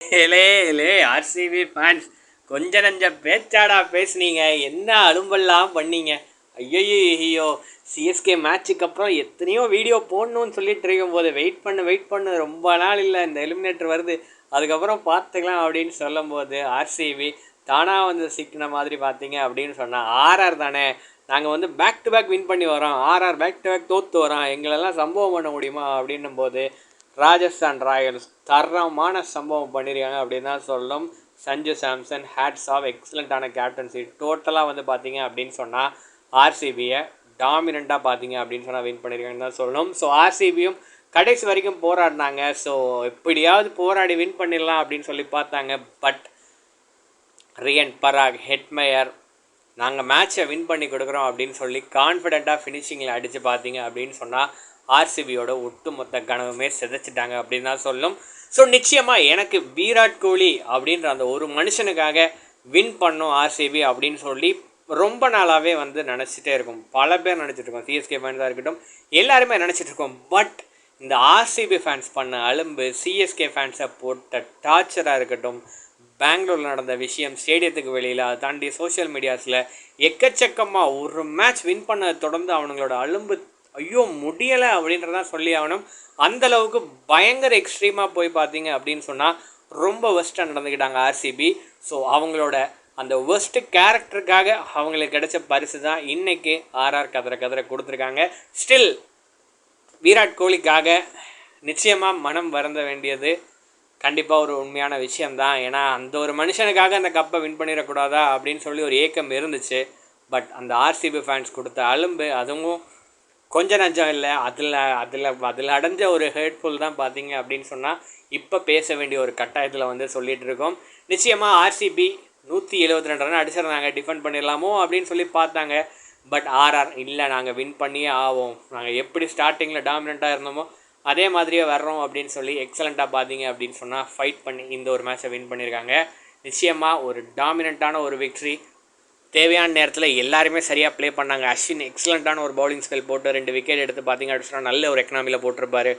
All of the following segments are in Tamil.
ஏலே ஏலே ஆர்சிபி ஃபேன்ஸ் கொஞ்ச நஞ்ச பேச்சாடா பேசுனீங்க. என்ன அலும்பெல்லாம் பண்ணீங்க? ஐயோ சிஎஸ்கே மேட்ச்சுக்கு அப்புறம் எத்தனையோ வீடியோ போடணும்னு சொல்லிட்டு இருக்கும் போது வெயிட் பண்ணு வெயிட் பண்ணு ரொம்ப நாள் இல்லை இந்த எலிமினேட்டர் வருது. அதுக்கப்புறம் பார்த்துக்கலாம் அப்படின்னு சொல்லும்போது ஆர்சிபி தானாக வந்து சிக்கின மாதிரி பார்த்தீங்க அப்படின்னு சொன்னால் ஆர்ஆர் தானே. நாங்கள் வந்து பேக் டு பேக் வின் பண்ணி வரோம். ஆர்ஆர் பேக் டு பேக் தோற்று வரோம். எங்களெல்லாம் சம்பவம் பண்ண முடியுமா அப்படின்னும் போது ராஜஸ்தான் ராயல்ஸ் தரமான சம்பவம் பண்ணியிருக்காங்க அப்படின்னு தான் சொல்லணும் சஞ்சு சாம்சன் ஹேட்ஸ் ஆஃப் எக்ஸலண்ட்டான கேப்டன்சி டோட்டலாக வந்து பார்த்தீங்க அப்படின்னு சொன்னால் ஆர்சிபியை டாமினண்ட்டாக பார்த்தீங்க அப்படின்னு சொன்னால் வின் பண்ணியிருக்காங்கன்னு தான் சொல்லணும். ஸோ ஆர்சிபியும் கடைசி வரைக்கும் போராடினாங்க. ஸோ எப்படியாவது போராடி வின் பண்ணிடலாம் அப்படின்னு சொல்லி பார்த்தாங்க. பட் ரியன் பராக் ஹெட்மயர் நாங்கள் மேட்ச்சை வின் பண்ணி கொடுக்குறோம் அப்படின்னு சொல்லி கான்ஃபிடெண்ட்டாக ஃபினிஷிங்கில் அடித்து பார்த்தீங்க அப்படின்னு சொன்னால் ஆர்சிபியோட ஒட்டுமொத்த கனவுமே சிதைச்சிட்டாங்க அப்படின்னு தான் சொல்லும். ஸோ நிச்சயமாக எனக்கு விராட் கோலி அப்படின்ற அந்த ஒரு மனுஷனுக்காக வின் பண்ணும் ஆர்சிபி அப்படின்னு சொல்லி ரொம்ப நாளாகவே வந்து நினச்சிட்டே இருக்கும். பல பேர் நினச்சிட்டு இருக்கோம். சிஎஸ்கே ஃபேன்ஸாக இருக்கட்டும். எல்லாருமே நினச்சிட்டு இருக்கோம். பட் இந்த ஆர்சிபி ஃபேன்ஸ் பண்ண அலும்பு சிஎஸ்கே ஃபேன்ஸை போட்ட டார்ச்சராக இருக்கட்டும். பெங்களூரில் நடந்த விஷயம் ஸ்டேடியத்துக்கு வெளியில் அதை தாண்டி சோஷியல் மீடியாஸில் எக்கச்சக்கமாக ஒரு மேட்ச் வின் பண்ணதை தொடர்ந்து அவனுங்களோட அலும்பு ஐயோ முடியலை அப்படின்றதான் சொல்லி ஆகணும். அந்தளவுக்கு பயங்கர எக்ஸ்ட்ரீமாக போய் பார்த்தீங்க அப்படின்னு சொன்னால் ரொம்ப ஒஸ்ட்டாக நடந்துக்கிட்டாங்க ஆர்சிபி ஸோ அவங்களோட அந்த ஒஸ்ட்டு கேரக்டருக்காக அவங்களுக்கு கிடைச்ச பரிசு தான் இன்றைக்கி ஆர்ஆர் கதற கதற கொடுத்துருக்காங்க. ஸ்டில் விராட் கோலிக்காக நிச்சயமாக மனம் வருந்த வேண்டியது கண்டிப்பாக ஒரு உண்மையான விஷயம்தான். ஏன்னா அந்த ஒரு மனுஷனுக்காக அந்த கப்பை வின் பண்ணிடக்கூடாதா அப்படின்னு சொல்லி ஒரு ஏக்கம் இருந்துச்சு. பட் அந்த ஆர்சிபி ஃபேன்ஸ் கொடுத்த அலும்பு அதுவும் கொஞ்சம் நஞ்சம் இல்லை அதில் அதில் அதில் அடைஞ்ச ஒரு ஹேர்ட்ஃபுல் தான் பார்த்தீங்க அப்படின்னு சொன்னால் இப்போ பேச வேண்டிய ஒரு கட்டாயத்தில் வந்து சொல்லிகிட்டு இருக்கோம். நிச்சயமாக ஆர்சிபி நூற்றி எழுபத்தி ரெண்டு ரன் அடிச்சிருந்தாங்க டிஃபெண்ட் பண்ணிடலாமோ அப்படின்னு சொல்லி பார்த்தாங்க. பட் ஆர்ஆர் இல்லை நாங்கள் வின் பண்ணியே ஆவோம். நாங்கள் எப்படி ஸ்டார்டிங்கில் டாமினண்ட்டாக இருந்தோமோ அதே மாதிரியே வர்றோம் அப்படின்னு சொல்லி எக்ஸலண்ட்டாக பார்த்தீங்க அப்படின்னு சொன்னால் ஃபைட் பண்ணி இந்த ஒரு மேட்ச்சை வின் பண்ணியிருக்காங்க நிச்சயமாக ஒரு டாமினண்ட்டான ஒரு விக்ட்ரி தேவையான நேரத்தில் எல்லாருமே சரியாக ப்ளே பண்ணாங்க. அஸ்வின் எக்ஸலண்ட்டான ஒரு பவுலிங் ஸ்பெல் போட்டு ரெண்டு விக்கெட் எடுத்து பார்த்தீங்க அப்படின்னு சொன்னால் நல்ல ஒரு எக்கனாமியில் போட்டிருப்பாரு.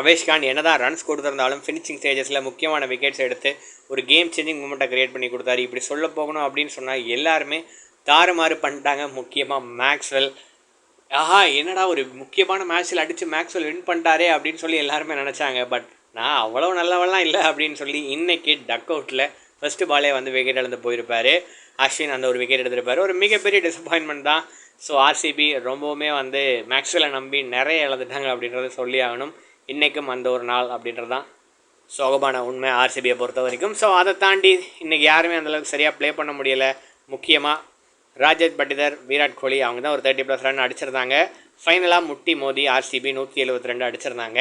அவேஷ்கான் என்னதான் என்ன தான் ரன்ஸ் கொடுத்துருந்தாலும் ஃபினிஷிங் ஸ்டேஜஸில் முக்கியமான விக்கெட்ஸ் எடுத்து ஒரு கேம் சேஞ்சிங் மூமெண்ட்டை க்ரியேட் பண்ணி கொடுத்தாரு. இப்படி சொல்ல போகணும் அப்படின்னு சொன்னால் எல்லாருமே தாறுமாறு பண்ணிட்டாங்க. முக்கியமாக மேக்ஸ்வெல். ஆஹா என்னடா ஒரு முக்கியமான மேட்ச்சில் அடித்து மேக்ஸ்வெல் வின் பண்ணிட்டாரே அப்படின்னு சொல்லி எல்லாருமே நினச்சாங்க. பட் நான் அவ்வளோ நல்லவெல்லாம் இல்லை அப்படின்னு சொல்லி இன்றைக்கி டக் அவுட்டில் ஃபஸ்ட்டு பாலே வந்து விக்கெட் இழந்து போயிருப்பார். அஸ்வின் அந்த ஒரு விக்கெட் எடுத்திருப்பார். ஒரு மிகப்பெரிய டிசப்பாயின்மெண்ட் தான். ஸோ ஆர்சிபி ரொம்பவுமே வந்து மேக்ஸ்வெலை நம்பி நிறைய இழந்துட்டாங்க அப்படின்றத சொல்லி ஆகணும். இன்றைக்கும் அந்த ஒரு நாள் அப்படின்றது தான் சோகமான உண்மை ஆர்சிபியை பொறுத்த வரைக்கும். ஸோ அதை தாண்டி இன்றைக்கி யாருமே அந்தளவுக்கு சரியாக ப்ளே பண்ண முடியலை. முக்கியமாக ராஜத் பட்டிதர் விராட் கோலி அவங்க தான் ஒரு தேர்ட்டி ப்ளஸ் ரன் அடிச்சிருந்தாங்க. ஃபைனலாக முட்டி மோதி ஆர்சிபி நூற்றி எழுபத்தி ரெண்டு அடிச்சிருந்தாங்க.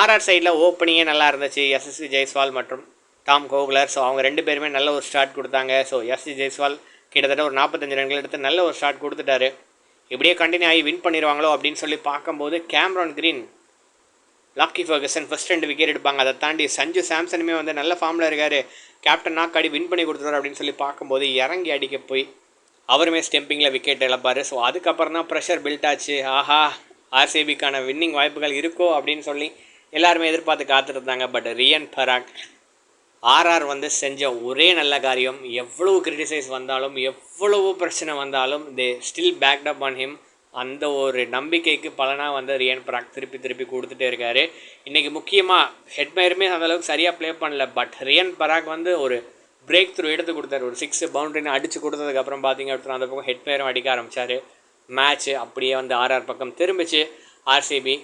ஆர்ஆர் சைடில் ஓப்பனிங்கே நல்லா இருந்துச்சு. எஸ்எஸ்சி ஜெய்ஸ்வால் மற்றும் டாம் கோகுலர் ஸோ அவங்க ரெண்டு பேருமே நல்ல ஒரு ஸ்டார்ட் கொடுத்தாங்க. ஸோ எஸ்சி ஜெய்ஸ்வால் கிட்டத்தட்ட ஒரு நாற்பத்தஞ்சு ரன்கள் எடுத்து நல்ல ஒரு ஸ்டார்ட் கொடுத்துட்டாரு. இப்படியே கண்டினியூ ஆகி வின் பண்ணிடுவாங்களோ அப்படின்னு சொல்லி பார்க்கும்போது Cameron Green Lockie Ferguson first ரெண்டு விக்கெட் எடுப்பாங்க. அதை தாண்டி சஞ்சு சாம்சனுமே வந்து நல்ல ஃபார்மில் இருக்கார். கேப்டன் நாக்காடி வின் பண்ணி கொடுத்துருவார் அப்படின்னு சொல்லி பார்க்கும்போது இறங்கி அடிக்க போய் அவருமே ஸ்டெம்பிங்கில் விக்கெட் இழப்பார். ஸோ அதுக்கப்புறம் தான் ப்ரெஷர் பில்ட் ஆச்சு. ஆஹா ஆர்சிபிக்கான வின்னிங் வாய்ப்புகள் இருக்கோ அப்படின்னு சொல்லி எல்லாருமே எதிர்பார்த்து காத்திருந்தாங்க பட் ரியன் பராக் ஆர்ஆர் வந்து செஞ்ச ஒரே நல்ல காரியம். எவ்வளவு கிரிட்டிசைஸ் வந்தாலும் எவ்வளவு பிரச்சனை வந்தாலும் they still backed up on him அந்த ஒரு நம்பிக்கைக்கு பலனாக வந்து ரியன் பராக் திருப்பி திருப்பி கொடுத்துட்டே இருக்காரு. இன்றைக்கி முக்கியமாக ஹெட்மயருமே அந்தளவுக்கு சரியாக ப்ளே பண்ணல. பட் ரியன் பராக் வந்து ஒரு பிரேக் த்ரூ எடுத்து கொடுத்தாரு. ஒரு சிக்ஸ் பவுண்டரின்னு அடித்து கொடுத்ததுக்கப்புறம் பார்த்தீங்க அப்படின்னா அந்த பக்கம் ஹெட்மயரும் அடிக்க ஆரம்பித்தார் மேட்ச்சு அப்படியே வந்து ஆர்ஆர் பக்கம் திரும்பிச்சு. ஆர்சிபி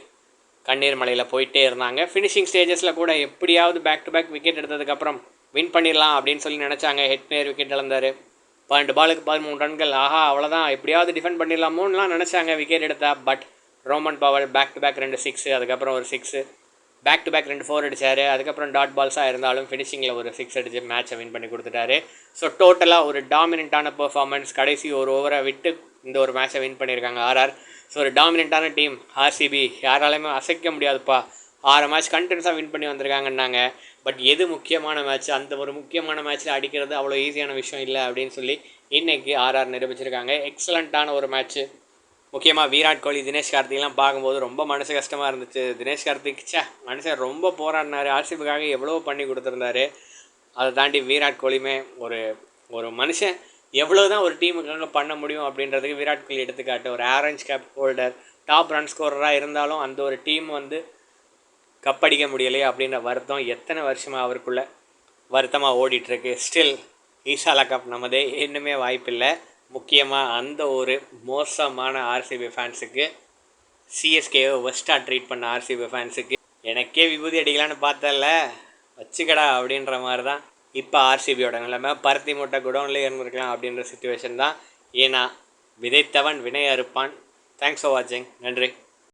கண்ணீர் மலையில் போயிட்டே இருந்தாங்க. ஃபினிஷிங் ஸ்டேஜஸில் கூட எப்படியாவது பேக் டு பேக் விக்கெட் எடுத்ததுக்கப்புறம் வின் பண்ணிடலாம் அப்படின்னு சொல்லி நினச்சாங்க. ஹெட்மேர் விக்கெட் இழந்தார். பன்னெண்டு பாலுக்கு பதிமூணு ரன்கள். ஆஹா அவ்வளோதான் எப்படியாவது டிஃபெண்ட் பண்ணிடலாமோன்னுலாம் நினச்சாங்க விக்கெட் எடுத்தா. But Rovman Powell back to back ரெண்டு சிக்ஸு அதுக்கப்புறம் ஒரு சிக்ஸு பேக் டு பேக் ரெண்டு ஃபோர் அடித்தார் அதுக்கப்புறம் டாட் பால்ஸாக இருந்தாலும் ஃபினிஷிங்கில் ஒரு சிக்ஸ் அடித்து மேட்சை வின் பண்ணி கொடுத்துட்டாரு. ஸோ டோட்டலாக ஒரு டாமினண்ட்டான பெர்ஃபார்மன்ஸ் கடைசி ஒரு ஓவரை விட்டு இந்த ஒரு மேட்ச்சை வின் பண்ணியிருக்காங்க ஆர்ஆர் ஸோ ஒரு டாமினண்ட்டான டீம் ஆர்சிபி யாராலையுமே அசைக்க முடியாதுப்பா. ஆறு மேட்ச் கண்டினியூஸாக வின் பண்ணி வந்திருக்காங்கன்னாங்க. பட் எது முக்கியமான மேட்ச் அந்த ஒரு முக்கியமான மேட்ச்சில் அடிக்கிறது அவ்வளோ ஈஸியான விஷயம் இல்லை அப்படின்னு சொல்லி இன்றைக்கி ஆர்ஆர் நிரூபிச்சிருக்காங்க. எக்ஸலண்ட்டான ஒரு மேட்ச்சு முக்கியமாக விராட் கோலி தினேஷ் கார்த்திக்லாம் பார்க்கும்போது ரொம்ப மனசு கஷ்டமாக இருந்துச்சு. தினேஷ் கார்த்திக் சே மனுஷன் ரொம்ப போராடினார். ஆர்சிபிக்காக எவ்வளோ பண்ணி கொடுத்துருந்தாரு. அதை தாண்டி விராட் கோலியுமே ஒரு ஒரு மனுஷன் எவ்வளோ தான் ஒரு டீமுக்காக பண்ண முடியும் அப்படின்றதுக்கு விராட் கோலி எடுத்துக்காட்டு. ஒரு orange cap holder top run ஸ்கோரராக இருந்தாலும் அந்த ஒரு டீம் வந்து கப்படிக்க முடியலையே அப்படின்ற வருத்தம் எத்தனை வருஷமாக அவருக்குள்ளே வருத்தமாக ஓடிட்டுருக்கு ஸ்டில் ஈசாலா கப் நமதே இன்னுமே வாய்ப்பில்லை. முக்கியமாக அந்த ஒரு மோசமான ஆர்சிபி ஃபேன்ஸுக்கு சிஎஸ்கேவை ஒஸ்ட்டாக ட்ரீட் பண்ண ஆர்சிபி ஃபேன்ஸுக்கு எனக்கே விபூதி அடிக்கலான்னு பார்த்தல வச்சுக்கடா அப்படின்ற மாதிரி தான் இப்போ ஆர்சிபியோட நிலைமை பருத்தி மூட்டை குடோன்லேயே இருந்திருக்கலாம் அப்படின்ற சுச்சுவேஷன் தான். ஏன்னா விதைத்தவன் வினை அறுப்பான் தேங்க்ஸ் ஃபார் வாட்சிங் நன்றி.